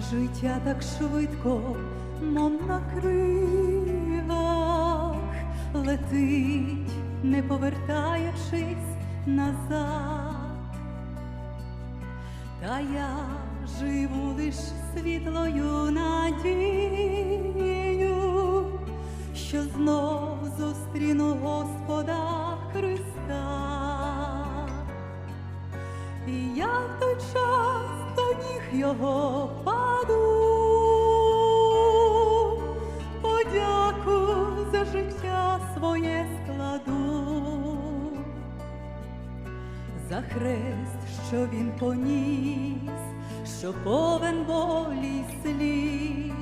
життя так швидко, мов на крилах, летить, не повертаючись назад. Та я живу лиш світлою надією, що знов зустріну Господа Христа. І я в той час до ніг його що він поніс, що повен болі сліз,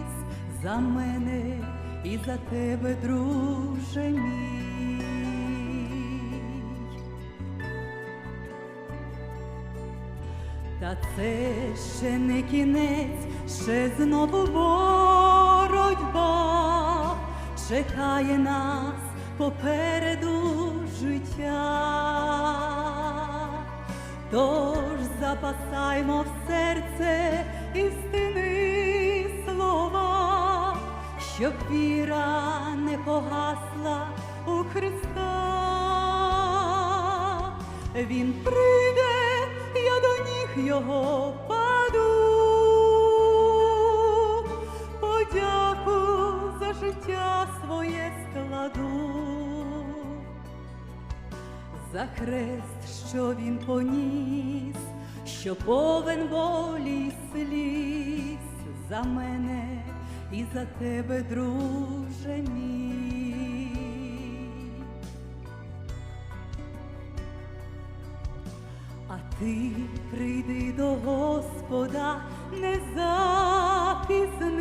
за мене і за тебе, друже мій. Та це ще не кінець, ще знову боротьба чекає нас попереду життя. Тож запасаймо в серце істини слова, щоб віра не погасла у Христа. Він прийде, я до ніг його паду, подяку за життя своє складу, за хрест, що він поніс, що повен болі сліз за мене і за тебе, друже мій. А ти прийди до Господа, не запізнись,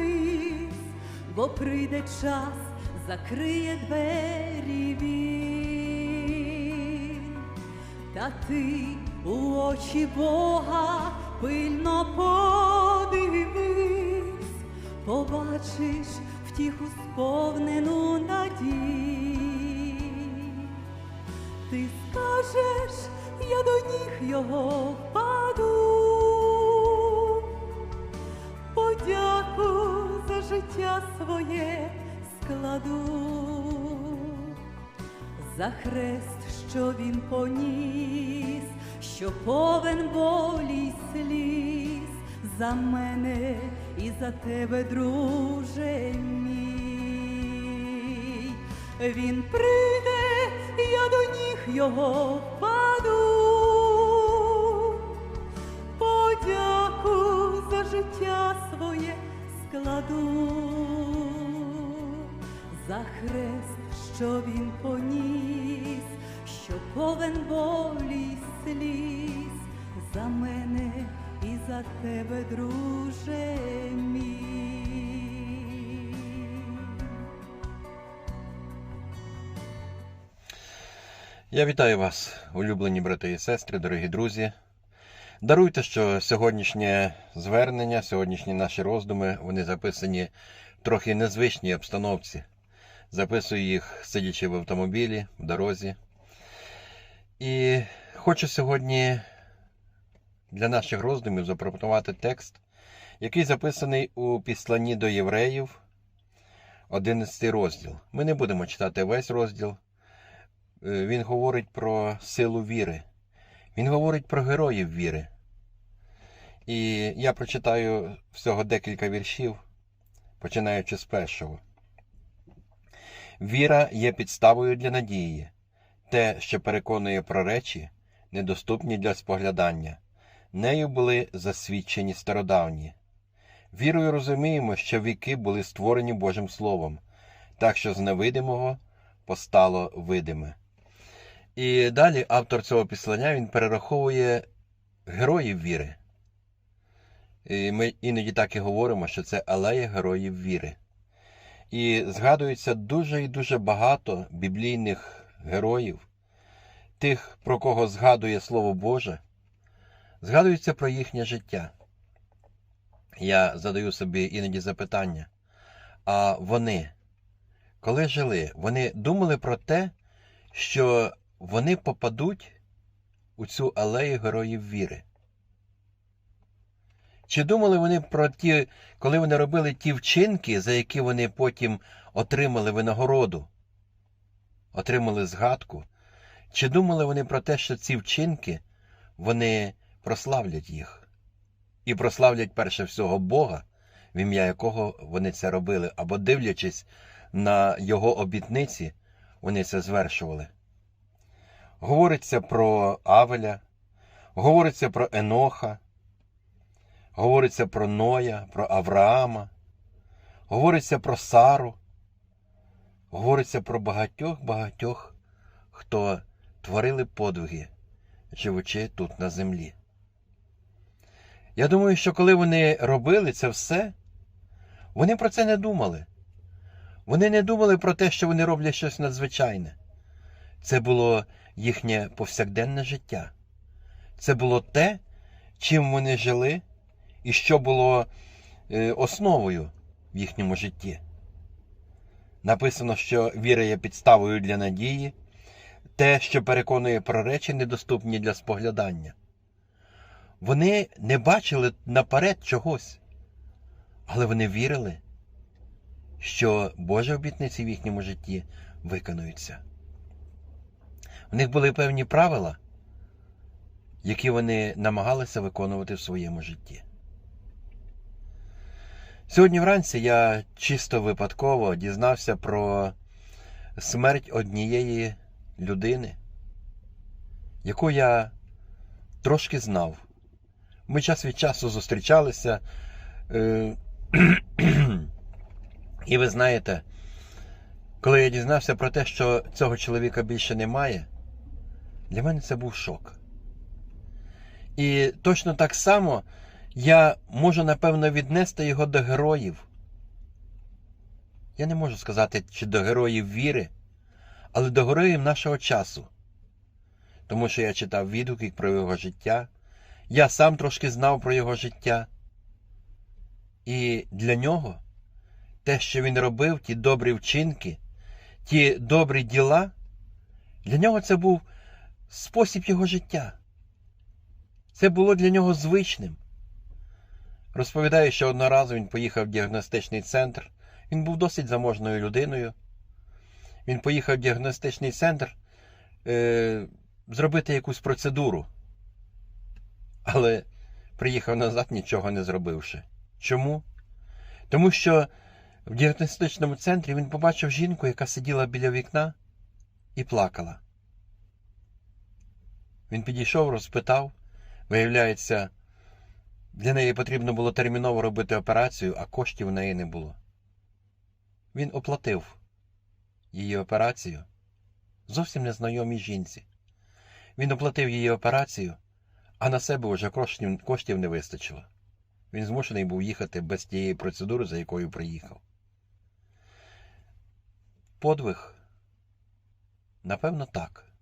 бо прийде час, закриє двері ти у очі Бога пильно подивись, побачиш втіху сповнену надій. Ти скажеш, я до ніг його паду, подяку за життя своє складу, за хрест, що він поніс, що повен болі й сліз за мене і за тебе, друже мій. Він прийде, я до ніг його паду, подяку за життя своє складу, за хрест, що він поніс, що повен болі сліз за мене і за тебе, друже мій. Я вітаю вас, улюблені брати і сестри, дорогі друзі. Даруйте, що сьогоднішнє звернення, сьогоднішні наші роздуми, вони записані в трохи незвичній обстановці. Записую їх, сидячи в автомобілі, в дорозі. І хочу сьогодні для наших роздумів запропонувати текст, який записаний у післанні до євреїв, 11 розділ. Ми не будемо читати весь розділ. Е, Він говорить про силу віри. Він говорить про героїв віри. І я прочитаю всього декілька віршів, починаючи з першого. Віра є підставою для надії, те, що переконує про речі, недоступні для споглядання. Нею були засвідчені стародавні. Вірою розуміємо, що віки були створені Божим Словом, так що з невидимого постало видиме. І далі автор цього післання він перераховує героїв віри. І ми іноді так і говоримо, що це алея героїв віри. І згадується дуже і дуже багато біблійних героїв, тих, про кого згадує Слово Боже, згадується про їхнє життя. Я задаю собі іноді запитання, а вони, коли жили, вони думали про те, що вони попадуть у цю алею героїв віри. Чи думали вони про ті, коли вони робили ті вчинки, за які вони потім отримали винагороду, отримали згадку? Чи думали вони про те, що ці вчинки вони прославлять їх? І прославлять перше всього Бога, в ім'я якого вони це робили, або дивлячись на його обітниці, вони це звершували. Говориться про Авеля, говориться про Еноха, говориться про Ноя, про Авраама, говориться про Сару, говориться про багатьох-багатьох, хто творили подвиги, живучи тут на землі. Я думаю, що коли вони робили це все, вони про це не думали. Вони не думали про те, що вони роблять щось надзвичайне. Це було їхнє повсякденне життя. Це було те, чим вони жили, і що було е, основою в їхньому житті. Написано, що віра є підставою для надії, те, що переконує про речі, недоступні для споглядання. Вони не бачили наперед чогось, але вони вірили, що Божі обітниці в їхньому житті виконуються. У них були певні правила, які вони намагалися виконувати в своєму житті. Сьогодні вранці я чисто випадково дізнався про смерть однієї людини, яку я трошки знав. Ми час від часу зустрічалися. Е, І ви знаєте, коли я дізнався про те, що цього чоловіка більше немає, для мене це був шок. І точно так само я можу, напевно, віднести його до героїв. Я не можу сказати, чи до героїв віри, але до героїв нашого часу. Тому що я читав відгуки про його життя, я сам трошки знав про його життя. І для нього те, що він робив, ті добрі вчинки, ті добрі діла, для нього це був спосіб його життя. Це було для нього звичним. Розповідає, що одного разу він поїхав в діагностичний центр. Він був досить заможною людиною. Він поїхав в діагностичний центр е, зробити якусь процедуру. Але приїхав назад, нічого не зробивши. Чому? Тому що в діагностичному центрі він побачив жінку, яка сиділа біля вікна і плакала. Він підійшов, розпитав. Виявляється, для неї потрібно було терміново робити операцію, а коштів в неї не було. Він оплатив її операцію зовсім незнайомій жінці. Він оплатив її операцію, а на себе вже коштів, не вистачило. Він змушений був їхати без тієї процедури, за якою приїхав. Подвиг? Напевно, так.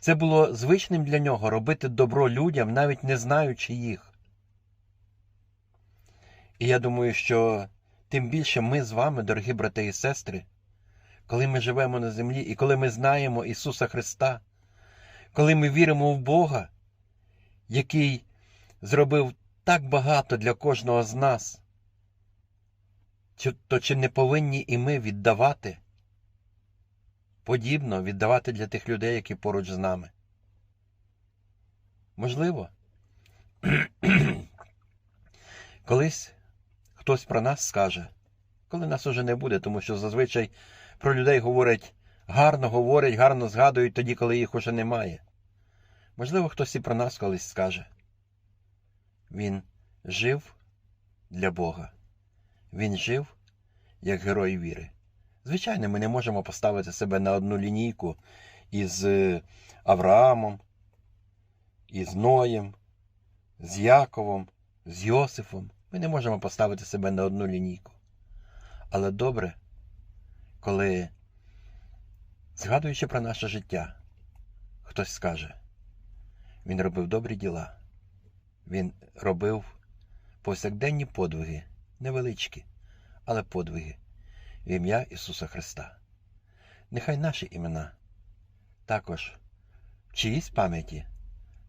Це було звичним для нього робити добро людям, навіть не знаючи їх. І я думаю, що тим більше ми з вами, дорогі брати і сестри, коли ми живемо на землі і коли ми знаємо Ісуса Христа, коли ми віримо в Бога, який зробив так багато для кожного з нас, то чи не повинні і ми віддавати? Подібно віддавати для тих людей, які поруч з нами. Можливо, колись хтось про нас скаже, коли нас уже не буде, тому що зазвичай про людей говорять гарно говорять, гарно згадують тоді, коли їх уже немає. Можливо, хтось і про нас колись скаже. Він жив для Бога. Він жив як герой віри. Звичайно, ми не можемо поставити себе на одну лінійку із е, Авраамом, із Ноєм, з Яковом, з Йосифом. Ми не можемо поставити себе на одну лінійку. Але добре, коли, згадуючи про наше життя, хтось скаже, він робив добрі діла, він робив повсякденні подвиги, невеличкі, але подвиги в ім'я Ісуса Христа. Нехай наші імена також в чиїсь пам'яті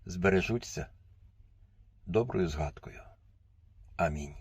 збережуться доброю згадкою. Амінь.